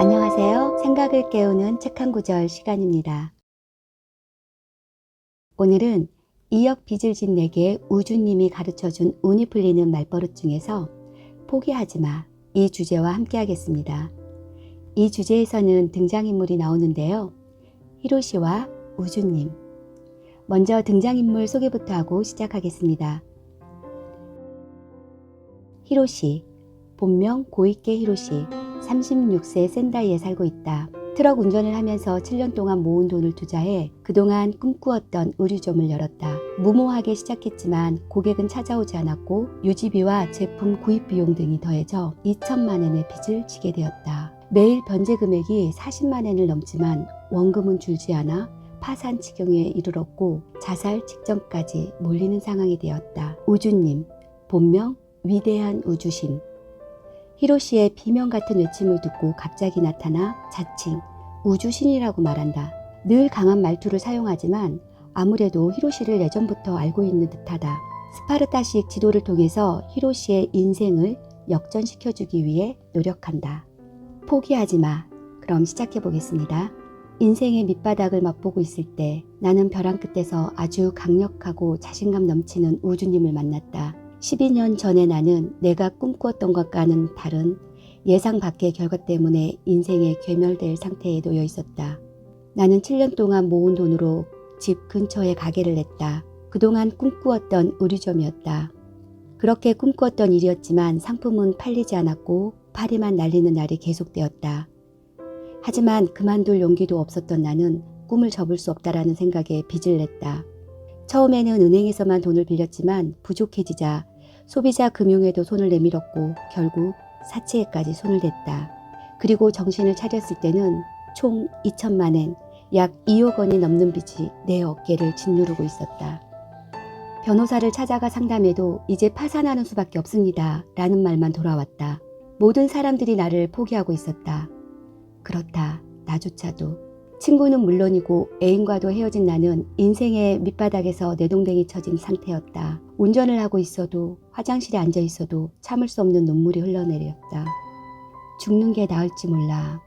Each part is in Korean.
안녕하세요. 생각을 깨우는 책 한 구절 시간입니다. 오늘은 이역 빚을 진 내게 우주님이 가르쳐준 운이 풀리는 말버릇 중에서 포기하지 마. 이 주제와 함께 하겠습니다. 이 주제에서는 등장인물이 나오는데요. 히로시와 우주님. 먼저 등장인물 소개부터 하고 시작하겠습니다. 히로시. 본명 고이케 히로시. 36세 센다이에 살고 있다. 트럭 운전을 하면서 7년 동안 모은 돈을 투자해 그동안 꿈꾸었던 의류점을 열었다. 무모하게 시작했지만 고객은 찾아오지 않았고 유지비와 제품 구입 비용 등이 더해져 2천만 엔의 빚을 지게 되었다. 매일 변제 금액이 40만 엔을 넘지만 원금은 줄지 않아 파산 지경에 이르렀고 자살 직전까지 몰리는 상황이 되었다. 우주님, 본명 위대한 우주신. 히로시의 비명 같은 외침을 듣고 갑자기 나타나 자칭 우주신이라고 말한다. 늘 강한 말투를 사용하지만 아무래도 히로시를 예전부터 알고 있는 듯하다. 스파르타식 지도를 통해서 히로시의 인생을 역전시켜주기 위해 노력한다. 포기하지 마. 그럼 시작해 보겠습니다. 인생의 밑바닥을 맛보고 있을 때 나는 벼랑 끝에서 아주 강력하고 자신감 넘치는 우주님을 만났다. 12년 전에 나는 내가 꿈꾸었던 것과는 다른 예상 밖의 결과 때문에 인생에 괴멸될 상태에 놓여 있었다. 나는 7년 동안 모은 돈으로 집 근처에 가게를 냈다. 그동안 꿈꾸었던 의류점이었다. 그렇게 꿈꾸었던 일이었지만 상품은 팔리지 않았고 파리만 날리는 날이 계속되었다. 하지만 그만둘 용기도 없었던 나는 꿈을 접을 수 없다라는 생각에 빚을 냈다. 처음에는 은행에서만 돈을 빌렸지만 부족해지자 소비자 금융에도 손을 내밀었고 결국 사채에까지 손을 댔다. 그리고 정신을 차렸을 때는 총 2천만 엔, 약 2억 원이 넘는 빚이 내 어깨를 짓누르고 있었다. 변호사를 찾아가 상담해도 이제 파산하는 수밖에 없습니다. 라는 말만 돌아왔다. 모든 사람들이 나를 포기하고 있었다. 그렇다. 나조차도. 친구는 물론이고 애인과도 헤어진 나는 인생의 밑바닥에서 내동댕이 쳐진 상태였다. 운전을 하고 있어도 화장실에 앉아 있어도 참을 수 없는 눈물이 흘러내렸다. 죽는 게 나을지 몰라.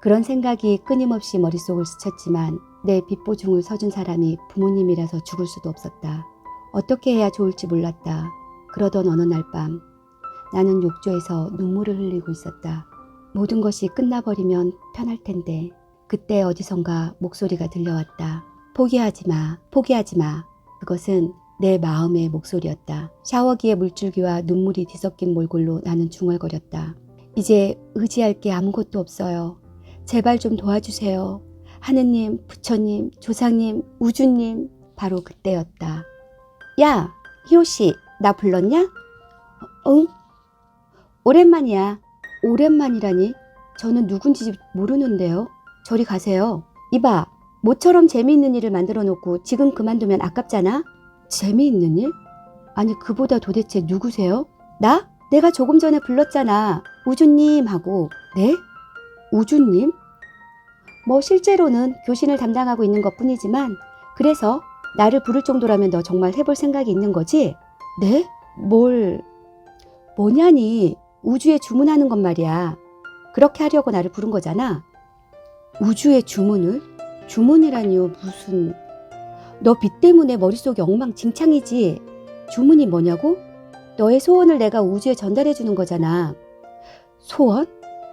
그런 생각이 끊임없이 머릿속을 스쳤지만 내 빚보증을 서준 사람이 부모님이라서 죽을 수도 없었다. 어떻게 해야 좋을지 몰랐다. 그러던 어느 날 밤 나는 욕조에서 눈물을 흘리고 있었다. 모든 것이 끝나버리면 편할 텐데 그때 어디선가 목소리가 들려왔다. 포기하지 마, 포기하지 마. 그것은 내 마음의 목소리였다. 샤워기에 물줄기와 눈물이 뒤섞인 몰골로 나는 중얼거렸다. 이제 의지할 게 아무것도 없어요. 제발 좀 도와주세요. 하느님, 부처님, 조상님, 우주님. 바로 그때였다. 야, 히로시, 나 불렀냐? 어, 응? 오랜만이야. 오랜만이라니? 저는 누군지 모르는데요. 저리 가세요. 이봐, 모처럼 재미있는 일을 만들어 놓고 지금 그만두면 아깝잖아? 재미있는 일? 아니, 그보다 도대체 누구세요? 나? 내가 조금 전에 불렀잖아. 우주님 하고. 네? 우주님? 뭐 실제로는 교신을 담당하고 있는 것 뿐이지만, 그래서 나를 부를 정도라면 너 정말 해볼 생각이 있는 거지? 네? 뭘, 뭐냐니, 우주에 주문하는 것 말이야. 그렇게 하려고 나를 부른 거잖아. 우주의 주문을? 주문이라니요, 무슨. 너 빚 때문에 머릿속이 엉망진창이지. 주문이 뭐냐고? 너의 소원을 내가 우주에 전달해 주는 거잖아. 소원?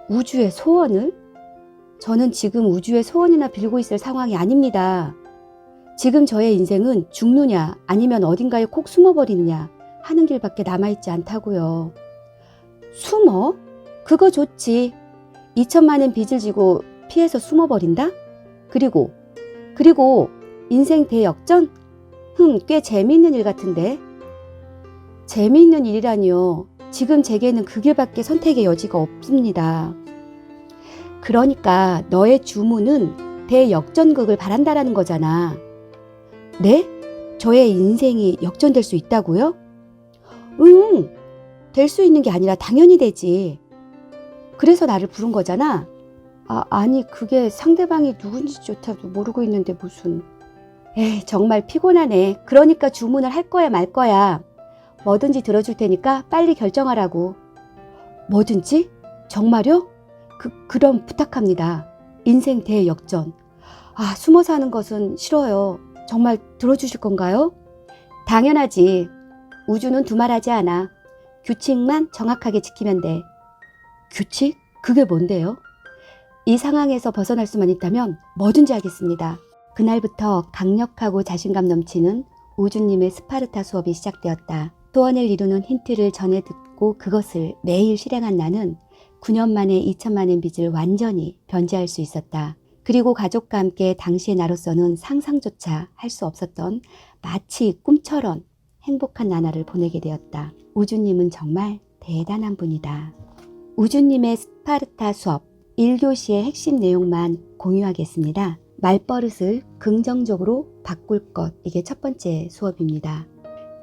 우주의 소원을? 저는 지금 우주의 소원이나 빌고 있을 상황이 아닙니다. 지금 저의 인생은 죽느냐 아니면 어딘가에 콕 숨어버리느냐 하는 길밖에 남아있지 않다고요. 숨어? 그거 좋지. 2천만 엔 빚을 지고 피해서 숨어버린다? 그리고, 그리고 인생 대역전? 흠, 꽤 재미있는 일 같은데. 재미있는 일이라니요. 지금 제게는 그 길밖에 선택의 여지가 없습니다. 그러니까 너의 주문은 대역전극을 바란다라는 거잖아. 네? 저의 인생이 역전될 수 있다고요? 응, 될 수 있는 게 아니라 당연히 되지. 그래서 나를 부른 거잖아. 아, 아니, 그게 상대방이 누군지조차도 모르고 있는데 무슨. 에이, 정말 피곤하네. 그러니까 주문을 할 거야, 말 거야. 뭐든지 들어줄 테니까 빨리 결정하라고. 뭐든지? 정말요? 그, 그럼 부탁합니다. 인생 대역전. 아, 숨어 사는 것은 싫어요. 정말 들어주실 건가요? 당연하지. 우주는 두말하지 않아. 규칙만 정확하게 지키면 돼. 규칙? 그게 뭔데요? 이 상황에서 벗어날 수만 있다면 뭐든지 하겠습니다. 그날부터 강력하고 자신감 넘치는 우주님의 스파르타 수업이 시작되었다. 소원을 이루는 힌트를 전해 듣고 그것을 매일 실행한 나는 9년 만에 2천만 엔 빚을 완전히 변제할 수 있었다. 그리고 가족과 함께 당시의 나로서는 상상조차 할 수 없었던 마치 꿈처럼 행복한 나날을 보내게 되었다. 우주님은 정말 대단한 분이다. 우주님의 스파르타 수업 1교시의 핵심 내용만 공유하겠습니다. 말버릇을 긍정적으로 바꿀 것. 이게 첫 번째 수업입니다.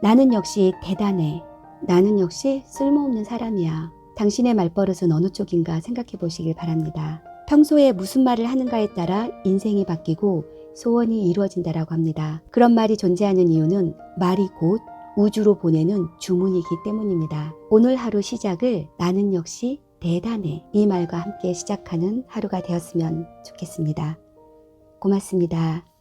나는 역시 대단해. 나는 역시 쓸모없는 사람이야. 당신의 말버릇은 어느 쪽인가 생각해 보시길 바랍니다. 평소에 무슨 말을 하는가에 따라 인생이 바뀌고 소원이 이루어진다라고 합니다. 그런 말이 존재하는 이유는 말이 곧 우주로 보내는 주문이기 때문입니다. 오늘 하루 시작을 나는 역시 대단해 이 말과 함께 시작하는 하루가 되었으면 좋겠습니다. 고맙습니다.